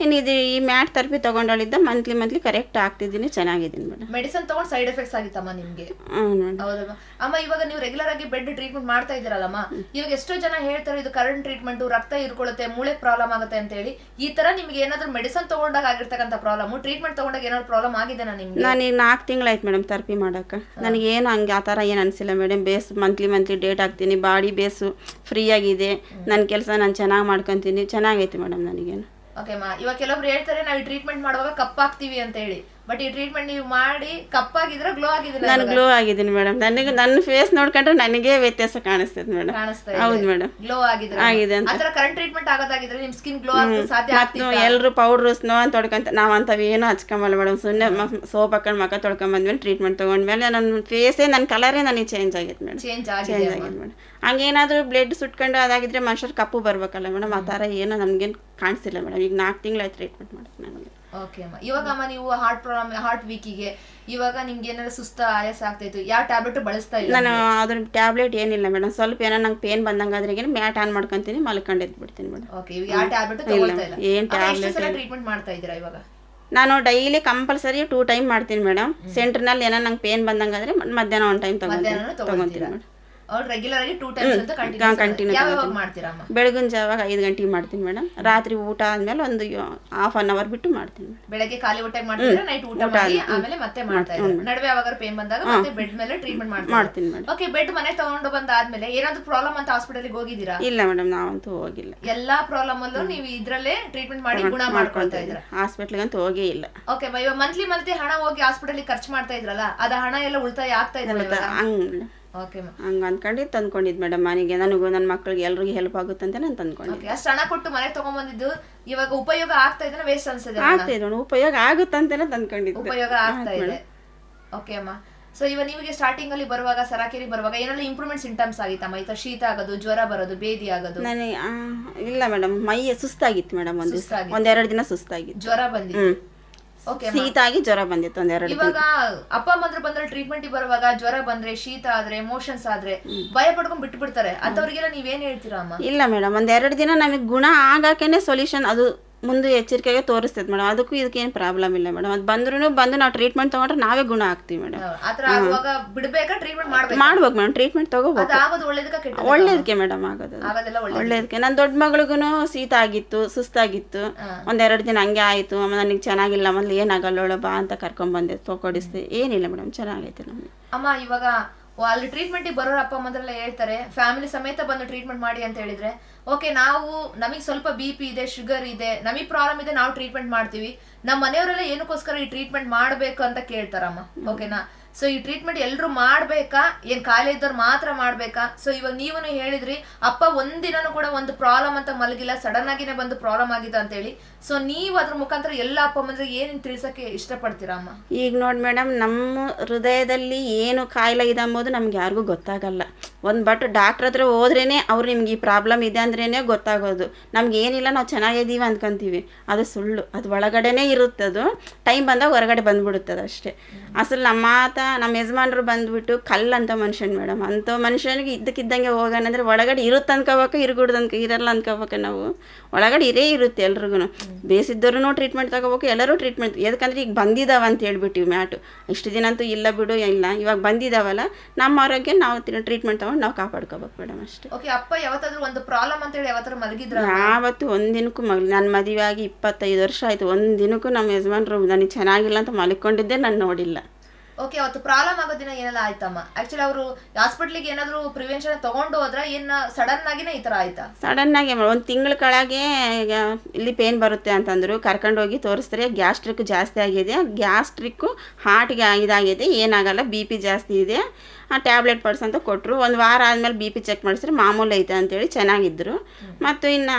ಇನ್ನು ಇದು ಈ ಮ್ಯಾಟ್ ಥೆರಪಿ ತೊಗೊಂಡಳಿದ್ದ ಮಂತ್ಲಿ ಮಂತ್ಲಿ ಕರೆಕ್ಟ್ ಆಗ್ತಿದ್ದೀನಿ ಚೆನ್ನಾಗಿದ್ದೀನಿ ಮೇಡಮ್ ಮೆಡಿಸನ್ ತಗೊಂಡು ಸೈಡ್ ಎಫೆಕ್ಟ್ಸ್ ಆಗಿತ್ತಮ್ಮ ನಿಮಗೆ? ಹ್ಞೂ ಮೇಡಮ್ ಹೌದಮ್ಮ. ಅಮ್ಮ ಇವಾಗ ನೀವು ರೆಗ್ಯುಲರ್ ಆಗಿ ಬೆಡ್ ಟ್ರೀಟ್ಮೆಂಟ್ ಮಾಡ್ತಾ ಇದ್ದೀರಲ್ಲಮ್ಮ? ಇವಾಗ ಎಷ್ಟೋ ಜನ ಹೇಳ್ತಾರೆ ಇದು ಕರೆಂಟ್ ಟ್ರೀಟ್ಮೆಂಟ್ ರಕ್ತ ಇರ್ಕೊಳ್ಳುತ್ತೆ ಮೂಳೆ ಪ್ರಾಬ್ಲಮ್ ಆಗುತ್ತೆ ಅಂತ ಹೇಳಿ. ಈ ತರ ನಿಮ್ಗೆ ಏನಾದ್ರೂ ಮೆಡಿಸನ್ ತಗೊಂಡಾಗ ಆಗಿರ್ತಕ್ಕಂಥ ಪ್ರಾಬ್ಲಮ್ ಟ್ರೀಟ್ಮೆಂಟ್ ತಗೊಂಡಾಗ ಏನಾದ್ರು ಪ್ರಾಬ್ಲಮ್ ಆಗಿದೆನಾ ನಿಮ್ಗೆ? ನಾನೀಗ ನಾಲ್ಕು ತಿಂಗಳಾಯ್ತು ಮೇಡಮ್ ಥೆರಪಿ ನನಗೆ ಏನು ಹಂಗೆ ಆ ಥರ ಏನು ಅನಿಸಿಲ್ಲ madam base monthly monthly date ಹಾಕ್ತೀನಿ ಬಾಡಿ ಬೇಸು ಫ್ರೀ ಆಗಿದೆ. ನನ್ನ ಕೆಲಸ ನಾನು ಚೆನ್ನಾಗಿ ಮಾಡ್ಕೊತೀನಿ. ಚೆನ್ನಾಗೈತಿ ಮೇಡಮ್ ನನಗೇನು. ಓಕೆ ಮಾ ಇವಾಗ ಕೆಲವೊಬ್ರು ಹೇಳ್ತಾರೆ ನಾವು ಟ್ರೀಟ್ಮೆಂಟ್ ಮಾಡುವಾಗ ಕಪ್ಪಾಗ್ತೀವಿ ಅಂತ ಹೇಳಿ. ಬಟ್ ಈ ಟ್ರೀಟ್ಮೆಂಟ್ ನೀವು ಮಾಡಿ ಕಪ್ಪಾಗಿದ್ರೆ ಗ್ಲೋ ಆಗಿದ್ರೆ ನಾನು ಗ್ಲೋ ಆಗಿದ್ದೀನಿ ಮೇಡಮ್ ನನಗೆ ನನ್ನ ಫೇಸ್ ನೋಡ್ಕೊಂಡ್ರೆ ನನಗೆ ವ್ಯತ್ಯಾಸ ಕಾಣಿಸ್ತದೆ ಮೇಡಮ್ ಕಾಣಿಸ್ತಾ ಹೌದು ಮೇಡಮ್ ಗ್ಲೋ ಆಗಿದ್ರೆ. ಆಗಿದೆ ಅಂತ. ಆತರ ಕರೆಂಟ್ ಟ್ರೀಟ್ಮೆಂಟ್ ಆಗೋದಾಗಿದ್ರೆ ನಿಮ್ ಸ್ಕಿನ್ ಗ್ಲೋ ಆಗೋದು ಸಾಧ್ಯ ಮತ್ತು ಆಗ್ತಿತ್ತು? ಎಲ್ಲರೂ ಪೌಡ್ರು ಸ್ನೋ ಅಂತ ತೊಡ್ಕೊಂತ ನಾವು ಅಂಥವು ಏನೂ ಹಚ್ಕೊಂಬಲ್ಲ ಮೇಡಮ್ ಸುಮ್ಮನೆ ಸೋಪ್ ಹಾಕೊಂಡು ಮಕ್ಕ ತೊಳ್ಕೊಂಬಂದ್ಮೇಲೆ ಟ್ರೀಟ್ಮೆಂಟ್ ತೊಗೊಂಡ್ಮೇಲೆ ನನ್ನ ಫೇಸೇ ನನ್ನ ಕಲರೇ ನನಗೆ ಚೇಂಜ್ ಆಗಿತ್ತು ಮೇಡಮ್ ಚೇಂಜ್ ಆಗಿದೆ ಚೇಂಜ್ ಆಗಿದೆ ಮೇಡಮ್ ಹಂಗೇನಾದರೂ ಬ್ಲಡ್ ಸುಟ್ಕೊಂಡು ಅದಾಗಿದ್ರೆ ಮನುಷ್ಯರು ಕಪ್ಪು ಬರ್ಬೇಕಲ್ಲ ಮೇಡಮ್ ಆ ಥರ ಏನೋ ನಮಗೇನು ಕಾಣಿಸ್ತಿಲ್ಲ ಮೇಡಮ್. ಈಗ ನಾಲ್ಕು ತಿಂಗಳಾಯ್ತು ಟ್ರೀಟ್ಮೆಂಟ್ ಮಾಡೋದು ನನಗೆ. ಓಕೆ ಅಮ್ಮ. ಇವಾಗ ಅಮ್ಮ ನೀವು ಹಾರ್ಟ್ ಪ್ರಾಬ್ಲಮ್ ಹಾರ್ಟ್ ವೀಕಿಗೆ ಇವಾಗ ನಿಮ್ಗೆ ಏನಾದ್ರು ಸುಸ್ತ ಆಯಾಸ ಆಗ್ತಾಯಿತ್ತು ಯಾವ ಟ್ಯಾಬ್ಲೆಟ್ ಬಳಸ್ತಾ ಇಲ್ಲ ನಾನು ಅದ್ರ ಟ್ಯಾಬ್ಲೆಟ್ ಏನಿಲ್ಲ ಮೇಡಮ್. ಸ್ವಲ್ಪ ಏನೋ ನಂಗೆ ಪೇನ್ ಬಂದಂಗಾದ್ರೆ ಮ್ಯಾಟ್ ಆನ್ ಮಾಡ್ಕೊಂತೀನಿ ಮಲ್ಕೊಂಡು ಬಿಡ್ತೀನಿ ಮೇಡಮ್. ಓಕೆ ಇವಾಗ ಯಾವ ಟ್ಯಾಬ್ಲೆಟ್ ತಗೊಳ್ತಾ ಇಲ್ಲ? ಏನ್ ಟ್ಯಾಬ್ಲೆಟ್ ಟ್ರೀಟ್ಮೆಂಟ್ ಮಾಡ್ತಾ ಇದ್ದೀರಾ ಇವಾಗ? ನಾನು ಡೈಲಿ ಕಂಪಲ್ಸರಿ ಟೂ ಟೈಮ್ ಮಾಡ್ತೀನಿ ಮೇಡಮ್. ಸೆಂಟರ್ನಲ್ಲಿ ಏನೋ ನಂಗೆ ಪೇನ್ ಬಂದಂಗಾದ್ರೆ ಮಧ್ಯಾಹ್ನ ಒನ್ ಟೈಮ್ ತಗೊಂತೀನಿ. ತಗೊಂತೀನಿ ಮೇಡಮ್. ಬೆಳಗಿನ ಜಾವಾಗ ಐದು ಗಂಟೆಗೆ ಮಾಡ್ತೀನಿ ಮೇಡಮ್. ರಾತ್ರಿ ಊಟ ಆದ್ಮೇಲೆ ಒಂದು ಹಾಫ್ ಅನ್ ಅವರ್ ಬಿಟ್ಟು ಮಾಡ್ತೀನಿ ಬೆಳಗ್ಗೆ ಖಾಲಿ ಹೊಟ್ಟೆಗೆ ಮಾಡ್ತೀರಾ? ನೈಟ್ ಊಟ ಮಾಡಿ ಆಮೇಲೆ ಮತ್ತೆ ಮಾಡ್ತಾ ಇದ್ದಾರೆ ನಡುವೆ ಯಾವಾಗ ಪೇನ್ ಬಂದಾಗ ಮತ್ತೆ ಬೆಡ್ ಮೇಲೆ ಟ್ರೀಟ್ಮೆಂಟ್ ಮಾಡ್ತಾರೆ? ಮಾಡ್ತೀನಿ ಮೇಡಮ್. ಓಕೆ ಬೆಡ್ ಮನೆ ತಗೊಂಡು ಬಂದಾದ್ಮೇಲೆ ಏನಾದ್ರು ಪ್ರಾಬ್ಲಮ್ ಅಂತ ಹಾಸ್ಪಿಟಲ್ಗೆ ಹೋಗಿದ್ದೀರಾ? ಇಲ್ಲ ಮೇಡಮ್ ನಾವಂತೂ ಹೋಗಿಲ್ಲ. ಎಲ್ಲಾ ಪ್ರಾಬ್ಲಮ್ ಅಲ್ಲೂ ನೀವು ಇದ್ರಲ್ಲೇ ಟ್ರೀಟ್ಮೆಂಟ್ ಮಾಡಿ ಗುಣ ಮಾಡ್ಕೊಳ್ತಾ ಇದ್ದೀರಾ? ಅಂತ ಹೋಗೇ ಇಲ್ಲ. ಓಕೆ ಮಂತ್ಲಿ ಮಂತ್ಲಿ ಹಣ ಹೋಗಿ ಹಾಸ್ಪಿಟಲ್ ಖರ್ಚು ಮಾಡ್ತಾ ಇದ್ರಲ್ಲ ಅದ ಹಣ ಎಲ್ಲ ಉಳಿತಾಯ ಆಗ್ತಾ ಇದೆ ಹಂಗೆ ಹಂಗೆ ಅಂದ್ಕೊಂಡು ತಂದ್ಕೊಂಡಿದ್ ಮೇಡಮ್ ಮನೆಗೆ ನನಗೂ ನನ್ನ ಮಕ್ಕಳಿಗೆ ಎಲ್ರಿಗೂ ಹೆಲ್ಪ್ ಆಗುತ್ತೆ ಅಂತ ನಾನು ತಂದ್ಕೊಂಡೆ. ಅಷ್ಟು ಹಣ ಕೊಟ್ಟು ಮನೆಗೆ ತಗೊಂಡ್ಬಂದಿದ್ದು ಇವಾಗ ಉಪಯೋಗ ಆಗ್ತಾ ಇದ್ರೆ ವೇಸ್ಟ್ ಅನ್ಸದೆ ಆಗ್ತಾ ಆಗುತ್ತೆ ಉಪಯೋಗ ಆಗುತ್ತಂತಲೇ ತಂದ್ಕೊಂಡಿದ್ದೆ. ಉಪಯೋಗ ಆಗ್ತಾ ಇದೆ. ಓಕೆ ಅಮ್ಮ. ಸೊ ಇವಾಗ ನಿಮಗೆ ಸ್ಟಾರ್ಟಿಂಗ್ ಅಲ್ಲಿ ಬರುವಾಗ ಸರಾಕಿರಿ ಬರುವಾಗ ಏನಾದ್ರು ಇಂಪ್ರೂವ್ಮೆಂಟ್ ಸಿಂಟಮ್ಸ್ ಆಗಿತ್ತಮ್ಮ? ಈ ತರ ಶೀತ ಆಗೋದು ಜ್ವರ ಬರೋದು ಬೇದಿ ಆಗೋದು? ನನಗೆ ಇಲ್ಲ ಮೇಡಮ್ ಮೈ ಸುಸ್ತಾಗಿತ್ತು ಮೇಡಮ್ ಒಂದು ಒಂದೆರಡು ದಿನ ಸುಸ್ತಾಗಿತ್ತು. ಜ್ವರ ಬಂದಿತ್ತು. ಓಕೆ ಶೀತ ಆಗಿ ಜ್ವರ ಬಂದಿತ್ತು ಒಂದೆರಡು ಇವಾಗ ಅಪ್ಪ ಅಮ್ಮಂದ್ರು ಬಂದ್ರೆ ಟ್ರೀಟ್ಮೆಂಟ್ ಬರುವಾಗ ಜ್ವರ ಬಂದ್ರೆ ಶೀತ ಆದ್ರೆ ಮೋಷನ್ಸ್ ಆದ್ರೆ ಭಯ ಪಡ್ಕೊಂಡ್ ಬಿಟ್ಟು ಬಿಡ್ತಾರೆ ಅಂತವ್ರಿಗೆಲ್ಲ ನೀವೇನ್ ಹೇಳ್ತೀರಾ ಅಮ್ಮ? ಇಲ್ಲ ಮೇಡಮ್ ಒಂದೆರಡು ದಿನ ನಮಗೆ ಗುಣ ಆಗಾಕೇನೆ ಸೊಲ್ಯೂಷನ್ ಅದು ಮುಂದೆ ಎಚ್ಚರಿಕೆಗೆ ತೋರಿಸ್ತೈತೆ ಮೇಡಮ್. ಅದಕ್ಕೂ ಇದಕ್ಕೇನು ಪ್ರಾಬ್ಲಮ್ ಇಲ್ಲ ಮೇಡಮ್. ಅದು ಬಂದ್ರೂ ಬಂದು ನಾವು ಟ್ರೀಟ್ಮೆಂಟ್ ತಗೊಂಡ್ರೆ ನಾವೇ ಗುಣ ಆಗ್ತೀವಿ ಮೇಡಮ್. ಮಾಡ್ಬೇಕು? ಮೇಡಮ್. ಟ್ರೀಟ್ಮೆಂಟ್ ತಗೋಬೇಕು. ಒಳ್ಳೇದಕ್ಕ ಮೇಡಮ್ ಆಗೋದು ಒಳ್ಳೇದಕ್ಕೆ. ನನ್ನ ದೊಡ್ಡ ಮಗಳಿಗೂ ಶೀತ ಆಗಿತ್ತು ಸುಸ್ತಾಗಿತ್ತು ಒಂದೆರಡು ದಿನ ಹಂಗೆ ಆಯಿತು. ಆಮೇಲೆ ನನಗೆ ಚೆನ್ನಾಗಿಲ್ಲ ಆಮೇಲೆ ಏನಾಗಲ್ಲ ಬಾ ಅಂತ ಕರ್ಕೊಂಬಂದೆ ತೊಗೊಡಿಸ್ದೆ ಏನಿಲ್ಲ ಮೇಡಮ್. ಚೆನ್ನಾಗೈತೆ ನಮಗೆ. ಅಮ್ಮ ಇವಾಗ ಅಲ್ಲಿ ಟ್ರೀಟ್ಮೆಂಟ್ ಬರೋರ ಅಪ್ಪ ಅಮ್ಮಂದ್ರೆಲ್ಲ ಹೇಳ್ತಾರೆ ಫ್ಯಾಮಿಲಿ ಸಮೇತ ಬಂದು ಟ್ರೀಟ್ಮೆಂಟ್ ಮಾಡಿ ಅಂತ ಹೇಳಿದ್ರೆ ಓಕೆ ನಾವು ನಮಗೆ ಸ್ವಲ್ಪ ಬಿ ಪಿ ಇದೆ ಶುಗರ್ ಇದೆ ನಮಗೆ ಪ್ರಾಬ್ಲಮ್ ಇದೆ ನಾವು ಟ್ರೀಟ್ಮೆಂಟ್ ಮಾಡ್ತೀವಿ. ನಮ್ಮ ಮನೆಯವರೆಲ್ಲ ಏನಕ್ಕೋಸ್ಕರ ಈ ಟ್ರೀಟ್ಮೆಂಟ್ ಮಾಡಬೇಕು ಅಂತ ಕೇಳ್ತಾರಮ್ಮ ಓಕೆನಾ ಸೊ ಈ ಟ್ರೀಟ್ಮೆಂಟ್ ಎಲ್ಲರೂ ಮಾಡಬೇಕಾ? ಏನ್ ಖಾಲಿ ಇದ್ದವ್ರು ಮಾತ್ರ ಮಾಡಬೇಕಾ? ಸೊ ಇವಾಗ ನೀವು ಹೇಳಿದ್ರಿ, ಅಪ್ಪ ಒಂದಿನೂ ಕೂಡ ಒಂದು ಪ್ರಾಬ್ಲಮ್ ಅಂತ ಮಲಗಿಲ್ಲ ಸಡನ್ ಆಗಿನೇ ಬಂದು ಪ್ರಾಬ್ಲಮ್ ಆಗಿದೆ ಅಂತ ಹೇಳಿ ಸೊ ನೀವು ಅದ್ರ ಮುಖಾಂತರ ಎಲ್ಲ ಅಪ್ಪ ಅಮ್ಮಂದ್ರಿಗೆ ಏನು ತಿಳಿಸಕ್ಕೆ ಇಷ್ಟಪಡ್ತೀರಾ ಅಮ್ಮ? ಈಗ ನೋಡಿ ಮೇಡಮ್ ನಮ್ಮ ಹೃದಯದಲ್ಲಿ ಏನು ಕಾಯಿಲೆ ಇದೆ ಅಂಬೋದು ನಮ್ಗೆ ಯಾರಿಗೂ ಗೊತ್ತಾಗಲ್ಲ. ಒಂದು ಬಟ್ ಡಾಕ್ಟ್ರ್ ಹತ್ರ ಹೋದ್ರೇ ಅವ್ರು ನಿಮ್ಗೆ ಈ ಪ್ರಾಬ್ಲಮ್ ಇದೆ ಅಂದ್ರೇ ಗೊತ್ತಾಗೋದು. ನಮ್ಗೆ ಏನಿಲ್ಲ, ನಾವು ಚೆನ್ನಾಗಿದ್ದೀವಿ ಅಂದ್ಕೊಂತೀವಿ. ಅದು ಸುಳ್ಳು. ಅದು ಒಳಗಡೆನೇ ಅದು. ಟೈಮ್ ಬಂದಾಗ ಹೊರಗಡೆ ಬಂದ್ಬಿಡುತ್ತದೆ ಅಷ್ಟೇ. ಅಸಲು ನಮ್ಮ ಮಾತ ನಮ್ಮ ಯಜಮಾನ್ರು ಬಂದ್ಬಿಟ್ಟು ಕಲ್ಲಂತ ಮನುಷ್ಯನ್ ಮೇಡಮ್. ಅಂಥ ಮನುಷ್ಯನಿಗೆ ಇದ್ದಕ್ಕಿದ್ದಂಗೆ ಹೋಗೋಣ ಅಂದರೆ ಒಳಗಡೆ ಇರುತ್ತೆ ಅನ್ಕೋಬೇಕು ಇರ್ಗುಡ್ದು ಅನ್ಕ ಇರಲ್ಲ ಅನ್ಕೋಬೇಕು ನಾವು. ಒಳಗಡೆ ಇರೇ ಇರುತ್ತೆ ಎಲ್ರಿಗೂ ಬೇಸಿದ್ದವ್ರು ಟ್ರೀಟ್ಮೆಂಟ್ ತಗೋಬೇಕು, ಎಲ್ಲರೂ ಟ್ರೀಟ್ಮೆಂಟ್ ಯಾಕಂದ್ರೆ ಈಗ ಬಂದಿದಾವ ಅಂತ ಹೇಳ್ಬಿಟ್ಟಿವಿ ಮ್ಯಾಟು. ಇಷ್ಟು ದಿನ ಅಂತೂ ಇಲ್ಲ ಬಿಡು, ಇಲ್ಲ. ಇವಾಗ ಬಂದಿದ್ದಾವಲ್ಲ ನಮ್ಮ ಆರೋಗ್ಯ ನಾವು ಟ್ರೀಟ್ಮೆಂಟ್ ತೊಗೊಂಡು ನಾವು ಕಾಪಾಡ್ಕೋಬೇಕು ಮೇಡಮ್ ಅಷ್ಟೇ. ಓಕೆ ಅಪ್ಪ ಯಾವತ್ತಾದ್ರೂ ಒಂದು ಪ್ರಾಬ್ಲಮ್ ಅಂತ ಹೇಳಿ ಯಾವತ್ತಾದ್ರೂ ಮಲಗಿದ್ರ ಯಾವತ್ತು ಒಂದು ದಿನಕ್ಕೂ ನಾನು ನನ್ನ ಮದುವೆ ಆಗಿ ಇಪ್ಪತ್ತೈದು ವರ್ಷ ಆಯಿತು ಒಂದು ದಿನಕ್ಕೂ ನಮ್ಮ ಯಜಮಾನ್ರು ನನಗೆ ಚೆನ್ನಾಗಿಲ್ಲ ಅಂತ ಮಲ್ಕೊಂಡಿದ್ದೆ ನಾನು ನೋಡಿಲ್ಲ. ಓಕೆ ಅವತ್ತು ಪ್ರಾಬ್ಲಮ್ ಆಗೋ ದಿನ ಏನೆಲ್ಲ ಆಯ್ತಮ್ಮ? ಆಕ್ಚುಲಿ ಅವರು ಹಾಸ್ಪಿಟ್ಲಿಗೆ ಏನಾದರೂ ಪ್ರಿವೆನ್ಷನ್ ತಗೊಂಡು ಹೋದ್ರೆ ಏನ ಸಡನ್ ಆಗಿನೇ ಈ ತರ ಆಯ್ತಾ? ಸಡನ್ ಆಗಿ ಒಂದು ತಿಂಗಳ ಕೆಳಗೆ ಇಲ್ಲಿ ಪೇನ್ ಬರುತ್ತೆ ಅಂತಂದರು ಕರ್ಕೊಂಡೋಗಿ ತೋರಿಸಿದ್ರೆ ಗ್ಯಾಸ್ಟ್ರಿಕ್ ಜಾಸ್ತಿ ಆಗಿದೆ ಗ್ಯಾಸ್ಟ್ರಿಕ್ಕು ಹಾರ್ಟ್ಗೆ ಇದಾಗಿದೆ ಏನಾಗಲ್ಲ ಬಿ ಪಿ ಜಾಸ್ತಿ ಇದೆ ಆ ಟ್ಯಾಬ್ಲೆಟ್ ಪಡ್ಸ್ ಅಂತ ಕೊಟ್ಟರು ಒಂದು ವಾರ ಆದಮೇಲೆ ಬಿ ಪಿ ಚೆಕ್ ಮಾಡಿಸಿದ್ರೆ ಮಾಮೂಲಿ ಐತೆ ಅಂತೇಳಿ ಚೆನ್ನಾಗಿದ್ದರು ಮತ್ತು ಇನ್ನು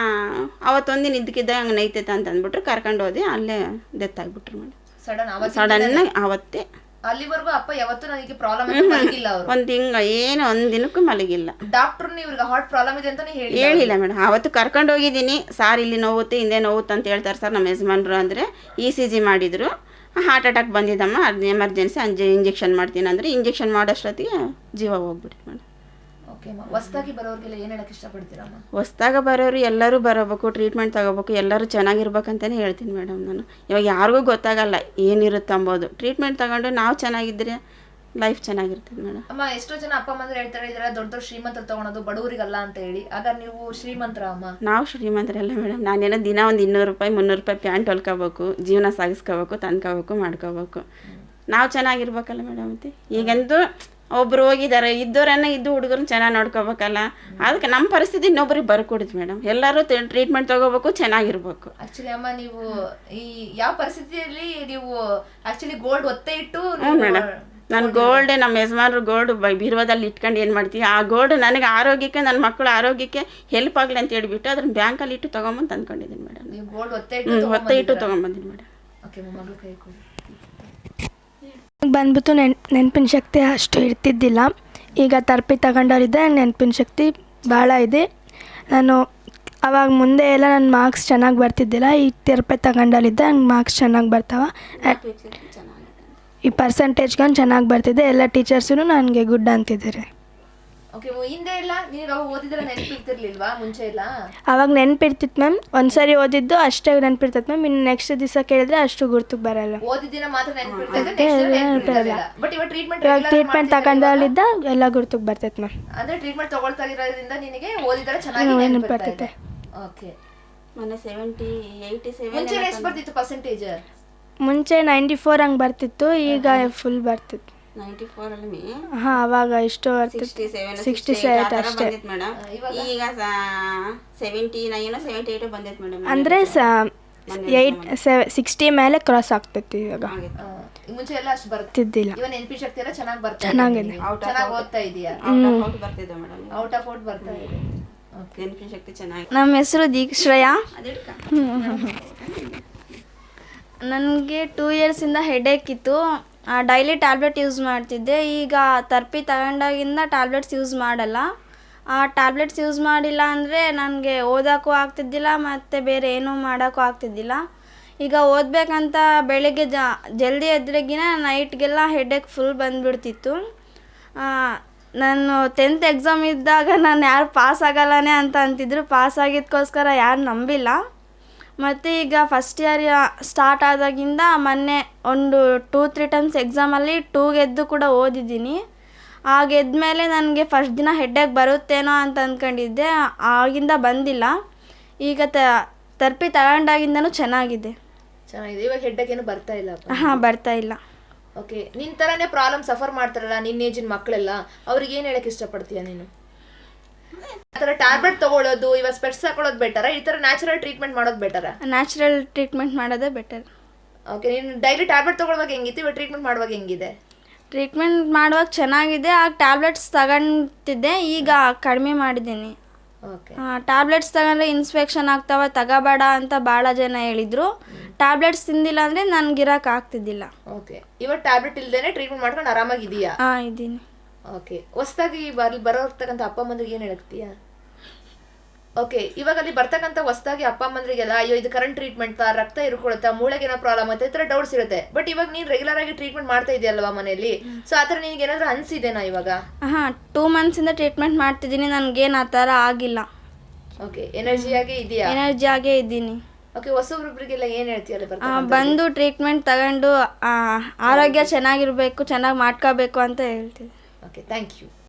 ಅವತ್ತೊಂದಿನ ಇದ್ದಕ್ಕಿದ್ದ ಹಂಗೆ ನೈತೈತೆ ಅಂತ ಅಂದ್ಬಿಟ್ರು ಕರ್ಕೊಂಡು ಹೋದೆ ಅಲ್ಲೇ ಡೆತ್ ಆಗಿಬಿಟ್ರು ಮೇಡಮ್. ಸಡನ್ ಅವತ್ತು ಸಡನ್ನಾಗಿ ಅವತ್ತೇ. ಅಲ್ಲಿವರೆಗೂ ಅಪ್ಪ ಯಾವತ್ತೂ ನನಗೆ ಪ್ರಾಬ್ಲಮ್ ಮಲಗಿಲ್ಲ ಅವರು. ಒಂದು ತಿಂಗ ಏನು ಒಂದ್ ದಿನಕ್ಕೂ ಮಲಗಿಲ್ಲ. ಡಾಕ್ಟರ್ ಇವ್ರಿಗೆ ಹಾರ್ಟ್ ಪ್ರಾಬ್ಲಮ್ ಇದೆ ಅಂತ ಹೇಳಿ ಹೇಳಿಲ್ಲ ಮೇಡಮ್ ಅವತ್ತು ಕರ್ಕೊಂಡು ಹೋಗಿದ್ದೀನಿ. ಸಾರ್ ಇಲ್ಲಿ ನೋವುತ್ತೆ ಹಿಂದೆ ನೋವುತ್ತೆ ಅಂತ ಹೇಳ್ತಾರೆ ಸರ್ ನಮ್ಮ ಯಜಮಾನ್ರು ಅಂದರೆ ಇ ಸಿ ಜಿ ಮಾಡಿದ್ರು. ಹಾರ್ಟ್ ಅಟ್ಯಾಕ್ ಬಂದಿದ್ದಮ್ಮ ಅದು ಎಮರ್ಜೆನ್ಸಿ ಅಂಜೆ ಇಂಜೆಕ್ಷನ್ ಮಾಡ್ತೀನಿ ಅಂದರೆ ಇಂಜೆಕ್ಷನ್ ಮಾಡೋಷ್ಟೊತ್ತಿಗೆ ಜೀವ ಹೋಗ್ಬಿಟ್ಟು ಮೇಡಮ್ ಹೊಸ್ದಾಗಿ ಬರೋರ್ಗೆಲ್ಲ ಏನು ಹೇಳಕ್ ಇಷ್ಟಪಡ್ತೀರಮ್ಮ ಹೊಸ್ದಾಗ ಬರೋರು ಎಲ್ಲರೂ ಬರಬೇಕು ಟ್ರೀಟ್ಮೆಂಟ್ ತಗೋಬೇಕು ಎಲ್ಲರೂ ಚೆನ್ನಾಗಿರ್ಬೇಕಂತಲೇ ಹೇಳ್ತೀನಿ ಮೇಡಮ್ ನಾನು. ಇವಾಗ ಯಾರಿಗೂ ಗೊತ್ತಾಗಲ್ಲ ಏನಿರುತ್ತೆ ಅಂಬೋದು. ಟ್ರೀಟ್ಮೆಂಟ್ ತಗೊಂಡು ನಾವು ಚೆನ್ನಾಗಿದ್ರೆ ಲೈಫ್ ಚೆನ್ನಾಗಿರ್ತದೆ ಮೇಡಮ್ ಅಮ್ಮ ಎಷ್ಟೋ ಜನ ಅಪ್ಪ ಅಮ್ಮ ಹೇಳ್ತಾರೆ ಇದೆಲ್ಲ ದೊಡ್ಡ ದೊಡ್ಡ ಶ್ರೀಮಂತರು ತಗೊಳೋದು ಬಡವರಿಗಲ್ಲ ಅಂತ ಹೇಳಿ. ಆಗ ನೀವು ಶ್ರೀಮಂತರ ಅಮ್ಮ? ನಾವು ಶ್ರೀಮಂತರಲ್ಲ ಮೇಡಮ್ ನಾನೇನೋ ದಿನ ಒಂದು ಇನ್ನೂರು ರೂಪಾಯಿ ಮುನ್ನೂರು ರೂಪಾಯಿ ಪ್ಯಾಂಟ್ ಹೊಲ್ಕೋಬೇಕು ಜೀವನ ಸಾಗಿಸ್ಕೋಬೇಕು ತಂದ್ಕೋಬೇಕು ಮಾಡ್ಕೋಬೇಕು. ನಾವು ಚೆನ್ನಾಗಿರ್ಬೇಕಲ್ಲ ಮೇಡಮ್ ಅಂತ ಈಗಂತೂ ಒಬ್ರು ಹೋಗಿದ್ದಾರೆ ಇದ್ದವರನ್ನ ಇದ್ದು ಹುಡುಗರನ್ನ ಚೆನ್ನಾಗಿ ನೋಡ್ಕೋಬೇಕಲ್ಲ. ಅದಕ್ಕೆ ನಮ್ಮ ಪರಿಸ್ಥಿತಿ ಇನ್ನೊಬ್ರಿಗೆ ಬರ್ಕೊಡುದು ಮೇಡಮ್. ಎಲ್ಲರೂ ಟ್ರೀಟ್ಮೆಂಟ್ ತಗೋಬೇಕು ಚೆನ್ನಾಗಿರ್ಬೇಕು. ಆಕ್ಚುಲಿ ಅಮ್ಮ ನೀವು ಈ ಯಾವ ಪರಿಸ್ಥಿತಿಯಲ್ಲಿ ನೀವು ಆಕ್ಚುಲಿ ಗೋಲ್ಡ್ ಒತ್ತೆ ಇಟ್ಟು ಹ್ಞೂ ಮೇಡಮ್. ನಾನು ಗೋಲ್ಡ್ ನಮ್ಮ ಯಜಮಾನರು ಗೋಲ್ಡ್ ಬೀರುವಾದಲ್ಲಿ ಇಟ್ಕೊಂಡು ಏನು ಮಾಡ್ತೀವಿ ಆ ಗೋಲ್ಡ್ ನನಗೆ ಆರೋಗ್ಯಕ್ಕೆ ನನ್ನ ಮಕ್ಕಳ ಆರೋಗ್ಯಕ್ಕೆ ಹೆಲ್ಪ್ ಆಗಲಿ ಅಂತ ಹೇಳಿಬಿಟ್ಟು ಅದನ್ನ ಬ್ಯಾಂಕಲ್ಲಿ ಇಟ್ಟು ತೊಗೊಂಬಂದು ತಂದ್ಕೊಂಡಿದ್ದೀನಿ ಮೇಡಮ್. ಗೋಲ್ಡ್ ಒತ್ತೆ ಇಟ್ಟು ಒತ್ತೆ ಇಟ್ಟು ತೊಗೊಂಬಂದಿನಿ ಮೇಡಮ್. ಓಕೆ ಮಗಳು ಕೈ ಕೊಡಿ. ಬಂದ್ಬಿಟ್ಟು ನೆನ್ ನೆನಪಿನ ಶಕ್ತಿ ಅಷ್ಟು ಇರ್ತಿದ್ದಿಲ್ಲ. ಈಗ ತರ್ಪಿ ತಗೊಂಡವರಿದ್ದೆ ನೆನಪಿನ ಶಕ್ತಿ ಭಾಳ ಇದೆ. ನಾನು ಅವಾಗ ಮುಂದೆ ಎಲ್ಲ ನನ್ನ ಮಾರ್ಕ್ಸ್ ಚೆನ್ನಾಗಿ ಬರ್ತಿದ್ದಿಲ್ಲ. ಈ ತಿರ್ಪೆ ತಗೊಂಡಲ್ಲಿದ್ದೆ ನಂಗೆ ಮಾರ್ಕ್ಸ್ ಚೆನ್ನಾಗಿ ಬರ್ತಾವೆ. ಈ ಪರ್ಸೆಂಟೇಜ್ಗೊಂದು ಚೆನ್ನಾಗಿ ಬರ್ತಿದ್ದೆ ಎಲ್ಲ ಟೀಚರ್ಸೂ ನನಗೆ ಗುಡ್ ಅಂತಿದ್ದಾರೆ. ಓಕೆ ಹಿಂದೆ ಇಲ್ಲ ನೀನು ಅವಾಗ ಓದಿದ್ರೆ ನೆನಪಿರ್ತಿರ್ಲಿಲ್ವಾ ಮುಂಚೆ ಇಲ್ಲ? ಅವಾಗ ನೆನಪಿರ್ತಿತ್ತು ಮ್ಯಾಮ್. ಒಂದ್ಸರಿ ಓದಿದ್ದು ಅಷ್ಟೇ ನೆನಪಿರ್ತೈತೆ ಮ್ಯಾಮ್. ಇನ್ನು ನೆಕ್ಸ್ಟ್ ದಿವಸ ಕೇಳಿದ್ರೆ ಅಷ್ಟು ಗುರ್ತು ಬರಲ್ಲ. ಓದಿದ್ದಿನ ಮಾತ್ರ ನೆನಪಿರ್ತದೆ ಬಟ್ ಇವಾಗ ಟ್ರೀಟ್ಮೆಂಟ್ ತಗೊಂಡಿದ್ದ ಟ್ರೀಟ್ಮೆಂಟ್ ತಗೊಂಡಲ್ಲಿದ್ದ ಎಲ್ಲ ಗುರ್ತು ಬರ್ತೈತೆ ಮ್ಯಾಮ್. ಅಂದ್ರೆ ಟ್ರೀಟ್ಮೆಂಟ್ ತಗೊಳ್ತಾ ಇರೋದ್ರಿಂದ ನಿನಗೆ ಓದಿದ್ರೆ ಚೆನ್ನಾಗಿ ನೆನಪಿರ್ತೈತೆ. ಓಕೆ ಮೊನ್ನೆ ಸೆವೆಂಟಿ ಏಯ್ಟಿ ಸೆವೆನ್ ಮುಂಚೆ ಎಷ್ಟು ಬರ್ತಿತ್ತು ಪರ್ಸೆಂಟೇಜ್ ಮುಂಚೆ ನೈಂಟಿ ಫೋರ್ ಹಂಗೆ ಬರ್ತಿತ್ತು ಈಗ ಫುಲ್ ಬರ್ತಿತ್ತು. ಹಾಂ ಅವಾಗ ಎಷ್ಟು ಸಿಕ್ಸ್ಟಿ ಸೆವೆನ್ ಅಷ್ಟೇ. ಈಗ ಸೆವೆಂಟಿ ನೈನ್ ಸೆವೆಂಟಿ ಏಯ್ಟು ಬಂದೈತೆ ಮೇಡಮ್ ಅಂದರೆ ಸೆವೆ ಸಿಕ್ಸ್ಟಿ ಮೇಲೆ ಕ್ರಾಸ್ ಆಗ್ತೈತಿ. ಇವಾಗ ಮುಂಚೆ ಎಲ್ಲ ಅಷ್ಟು ಬರ್ತಿದ್ದಿಲ್ಲ. ತಿದ್ದಿಲ್ಲ ಇವನ್ ಪಿ ಶಕ್ತಿ ಎಲ್ಲ ಚೆನ್ನಾಗಿ ಬರ್ತಾ ಚೆನ್ನಾಗಿದೆ. ಚೆನ್ನಾಗಿ ಓದ್ತಾ ಇದೀಯಾ? ಔಟ್ ಬರ್ತಿದ್ದೆ ಮೇಡಮ್. ಔಟ್ ಆಫ್ ಔಟ್ ಬರ್ತಾ ಇದೆ. ನೆನಪಿನ ಶಕ್ತಿ ಚೆನ್ನಾಗಿ ನಮ್ಮ ಹೆಸರು ಅದಿಡ್ಕ. ನನಗೆ ಟೂ ಇಯರ್ಸಿಂದ ಹೆಡೇಕ್ ಇತ್ತು. ಡೈಲಿ ಟ್ಯಾಬ್ಲೆಟ್ ಯೂಸ್ ಮಾಡ್ತಿದ್ದೆ. ಈಗ ತರ್ಪಿ ತಗೊಂಡಾಗಿಂದ ಟ್ಯಾಬ್ಲೆಟ್ಸ್ ಯೂಸ್ ಮಾಡಲ್ಲ. ಆ ಟ್ಯಾಬ್ಲೆಟ್ಸ್ ಯೂಸ್ ಮಾಡಿಲ್ಲ ಅಂದರೆ ನನಗೆ ಓದೋಕ್ಕೂ ಆಗ್ತಿದ್ದಿಲ್ಲ, ಮತ್ತು ಬೇರೆ ಏನೂ ಮಾಡೋಕ್ಕೂ ಆಗ್ತಿದ್ದಿಲ್ಲ. ಈಗ ಓದಬೇಕಂತ ಬೆಳಿಗ್ಗೆ ಜ, ಜಲ್ದಿ ಎದ್ರಿಗಿನ ನೈಟ್ಗೆಲ್ಲ ಹೆಡ್ಡೆಕ್ ಫುಲ್ ಬಂದುಬಿಡ್ತಿತ್ತು. ನಾನು ಟೆಂತ್ ಎಕ್ಸಾಮ್ ಇದ್ದಾಗ ನಾನು ಯಾರು ಪಾಸ್ ಆಗಲ್ಲನೇ ಅಂತ ಅಂತಿದ್ರು. ಪಾಸ್ ಆಗಿದ್ದಕ್ಕೋಸ್ಕರ ಯಾರು ನಂಬಿಲ್ಲ. ಮತ್ತು ಈಗ ಫಸ್ಟ್ ಇಯರ್ ಸ್ಟಾರ್ಟ್ ಆದಾಗಿಂದ ಮೊನ್ನೆ ಒಂದು ಟೂ ತ್ರೀ ಟೈಮ್ಸ್ ಎಕ್ಸಾಮಲ್ಲಿ ಟೂ ಗೆದ್ದು ಕೂಡ ಓದಿದ್ದೀನಿ. ಆ ಗೆದ್ಮೇಲೆ ನನಗೆ ಫಸ್ಟ್ ದಿನ ಹೆಡ್ಡೇಕ್ ಬರುತ್ತೇನೋ ಅಂತ ಅಂದ್ಕೊಂಡಿದ್ದೆ ಆಗಿಂದ ಬಂದಿಲ್ಲ. ಈಗ ತ ತರ್ಪಿ ತಗೊಂಡಾಗಿಂದನೂ ಚೆನ್ನಾಗಿದೆ. ಚೆನ್ನಾಗಿದೆ. ಇವಾಗ ಹೆಡ್ಡಕ್ಕೆ ಏನು ಬರ್ತಾ ಇಲ್ಲ ಹಾಂ ಬರ್ತಾ ಇಲ್ಲ. ಓಕೆ ನಿನ್ನ ಥರನೇ ಪ್ರಾಬ್ಲಮ್ ಸಫರ್ ಮಾಡ್ತಾರಲ್ಲ ನಿನ್ನ ಏಜಿನ ಮಕ್ಕಳೆಲ್ಲ ಅವ್ರಿಗೆ ಏನು ಹೇಳಕ್ಕೆ ಇಷ್ಟಪಡ್ತೀಯ ನೀನು? ಆ ಥರ ಟ್ಯಾಬ್ಲೆಟ್ ತಗೊಳ್ಳೋದು ಇವಾಗ ಸ್ಪೆಟ್ಸ್ ಹಾಕೊಳ್ಳೋದು ಬೆಟರ ಈ ಥರ ನ್ಯಾಚುರಲ್ ಟ್ರೀಟ್ಮೆಂಟ್ ಮಾಡೋದು ಬೆಟರ ನ್ಯಾಚುರಲ್ ಟ್ರೀಟ್ಮೆಂಟ್ ಮಾಡೋದೇ ಬೆಟರ್ ಓಕೆ ನೀನು ಡೈಲಿ ಟ್ಯಾಬ್ಲೆಟ್ ತಗೊಳ್ಳುವಾಗ ಹೆಂಗಿತ್ತು? ಇವಾಗ ಟ್ರೀಟ್ಮೆಂಟ್ ಮಾಡುವಾಗ ಹೆಂಗಿದೆ? ಟ್ರೀಟ್ಮೆಂಟ್ ಮಾಡುವಾಗ ಚೆನ್ನಾಗಿದೆ ಆ ಟ್ಯಾಬ್ಲೆಟ್ಸ್ ತಗೊಂತಿದ್ದೆ ಈಗ ಕಡಿಮೆ ಮಾಡಿದ್ದೀನಿ. ಓಕೆ ಟ್ಯಾಬ್ಲೆಟ್ಸ್ ತಗೊಂಡ್ರೆ ಇನ್ಸ್ಪೆಕ್ಷನ್ ಆಗ್ತಾವ ತಗೋಬೇಡ ಅಂತ ಭಾಳ ಜನ ಹೇಳಿದ್ರು. ಟ್ಯಾಬ್ಲೆಟ್ಸ್ ತಿಂದಿಲ್ಲ ಅಂದರೆ ನನ್ಗೆ ಇರಕ್ ಆಗ್ತಿದ್ದಿಲ್ಲ. ಓಕೆ ಇವಾಗ ಟ್ಯಾಬ್ಲೆಟ್ ಇಲ್ದೇನೆ ಟ್ರೀಟ್ಮೆಂಟ್ ಮಾಡ್ಕೊಂಡು ಆರಾಮಾಗಿದೀಯಾ ಹಾ ಇದ್ದೀನಿ. ಓಕೆ ಹೊಸ್ದಾಗಿ ಬರ್ ಬರೋರ್ತಕ್ಕಂಥ ಅಪ್ಪ ಅಮ್ಮಂದ್ರಿಗೆ ಏನು ಹೇಳ್ತೀಯಾ ಓಕೆ ಇವಾಗ ಅಲ್ಲಿ ಬರ್ತಕ್ಕಂಥ ಹೊಸ್ದಾಗಿ ಅಪ್ಪ ಅಮ್ಮಂದ್ರಿಗೆಲ್ಲ ಅಯ್ಯೋ ಇದು ಕರೆಂಟ್ ಟ್ರೀಟ್ಮೆಂಟ್ ರಕ್ತ ಇರ್ಕೊಳುತ್ತಾ ಮೂಳೆಗೆ ಏನೋ ಪ್ರಾಬ್ಲಮ್ ಅಂತ ಈ ಥರ ಡೌಟ್ಸ್ ಇರುತ್ತೆ. ಬಟ್ ಇವಾಗ ನೀನು ರೆಗ್ಯುಲರ್ ಆಗಿ ಟ್ರೀಟ್ಮೆಂಟ್ ಮಾಡ್ತಾ ಇದೆಯಲ್ವಾ ಮನೆಯಲ್ಲಿ? ಸೊ ಆ ಥರ ನಿನಗೆ ಏನಾದರೂ ಅನಿಸಿದೆನಾ ಇವಾಗ? ಹಾಂ ಟೂ ಮಂತ್ಸಿಂದ ಟ್ರೀಟ್ಮೆಂಟ್ ಮಾಡ್ತಿದ್ದೀನಿ ನನಗೇನು ಆ ಥರ ಆಗಿಲ್ಲ. ಓಕೆ ಎನರ್ಜಿಯಾಗಿ ಇದೆಯಾ? ಎನರ್ಜಿ ಆಗೇ ಇದ್ದೀನಿ. ಓಕೆ ಹೊಸೊಬ್ರಿಗೆಲ್ಲ ಏನು ಹೇಳ್ತೀಯ ಅಲ್ಲಿ ಬಂದು ಟ್ರೀಟ್ಮೆಂಟ್ ತಗೊಂಡು ಆರೋಗ್ಯ ಚೆನ್ನಾಗಿರಬೇಕು ಚೆನ್ನಾಗಿ ಮಾಡ್ಕೋಬೇಕು ಅಂತ ಹೇಳ್ತೀನಿ Okay, thank you.